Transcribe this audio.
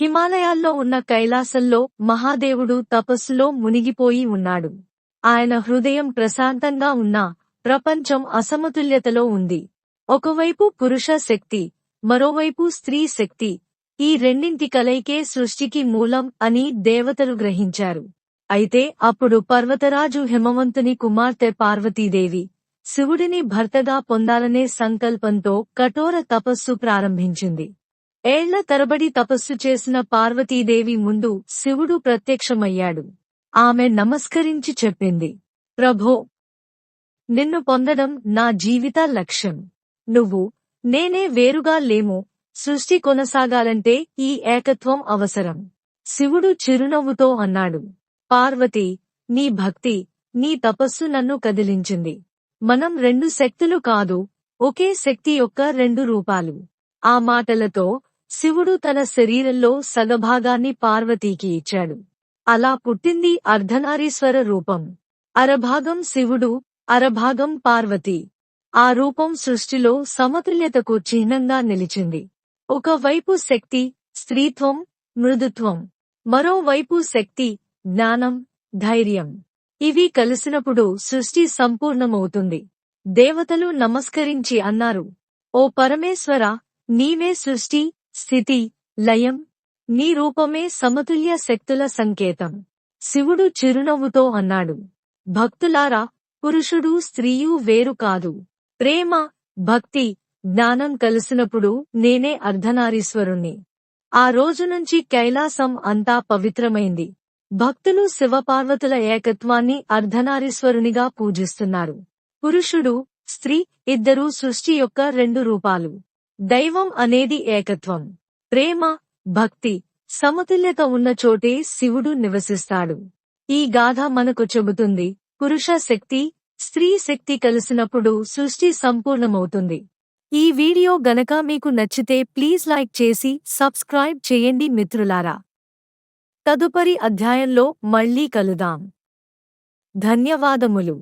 హిమాలయాల్లో ఉన్న కైలాసంలో మహాదేవుడు తపస్సులో మునిగిపోయి ఉన్నాడు. ఆయన హృదయం ప్రశాంతంగా ఉన్నా ప్రపంచం అసమతుల్యతలో ఉంది. ఒకవైపు పురుష శక్తి మరోవైపు స్త్రీ శక్తి. ఈ రెండింటి కలయికే సృష్టికి మూలం అని దేవతలు గ్రహించారు. అయితే అప్పుడు పర్వతరాజు హిమవంతుని కుమార్తె పార్వతీదేవి శివుడిని భర్తగా పొందాలనే సంకల్పంతో కఠోర తపస్సు ప్రారంభించింది. ఏళ్ళ తరబడి తపస్సు చేసిన పార్వతీదేవి ముందు శివుడు ప్రత్యక్షమయ్యాడు. ఆమె నమస్కరించి చెప్పింది ప్రభో నిన్ను పొందడం నా జీవిత లక్ష్యం. నువ్వు నేనే వేరుగా లేము. సృష్టి కొనసాగాలంటే ఈ ఏకత్వం అవసరం శివుడు చిరునవ్వుతో అన్నాడు పార్వతి నీ భక్తి నీ తపస్సు నన్ను కదిలించింది. మనం రెండు శక్తులు కాదు ఒకే శక్తి యొక్క రెండు రూపాలు. ఆ మాటలతో శివుడు తన శరీరంలో సగభాగాన్ని పార్వతీకి ఇచ్చాడు. అలా పుట్టింది అర్ధనారీశ్వర రూపం. అరభాగం శివుడు అరభాగం పార్వతి. ఆ రూపం సృష్టిలో సమతుల్యతకు చిహ్నంగా నిలిచింది. ఒకవైపు శక్తి స్త్రీత్వం మృదుత్వం. మరోవైపు శక్తి జ్ఞానం ధైర్యం. ఇవి కలిసినప్పుడు సృష్టి సంపూర్ణమవుతుంది. దేవతలు నమస్కరించి అన్నారు ఓ పరమేశ్వర నీవే సృష్టి స్థితి లయం నీ రూపమే సమతుల్య శక్తుల సంకేతం. శివుడు చిరునవ్వుతో అన్నాడు. భక్తులారా పురుషుడు స్త్రీయు వేరు కాదు. ప్రేమ భక్తి జ్ఞానం కలిసినప్పుడు నేనే అర్ధనారీశ్వరుణ్ణి. ఆ రోజు నుంచి కైలాసం అంతా పవిత్రమైంది. భక్తులు శివపార్వతుల ఏకత్వాన్ని అర్ధనారీశ్వరునిగా పూజిస్తున్నారు. పురుషుడు స్త్రీ ఇద్దరూ సృష్టి యొక్క రెండు రూపాలు. దైవం అనేది ఏకత్వం. ప్రేమ భక్తి సమతుల్యత ఉన్న చోటే శివుడు నివసిస్తాడు. ఈ గాథ మనకు చెబుతుంది పురుష శక్తి స్త్రీ శక్తి కలిసినప్పుడు సృష్టి సంపూర్ణమవుతుంది. ఈ వీడియో గనక మీకు నచ్చితే ప్లీజ్ లైక్ చేసి సబ్స్క్రైబ్ చేయండి మిత్రులారా. తదుపరి అధ్యాయంలో మళ్ళీ కలుదాం ధన్యవాదములు.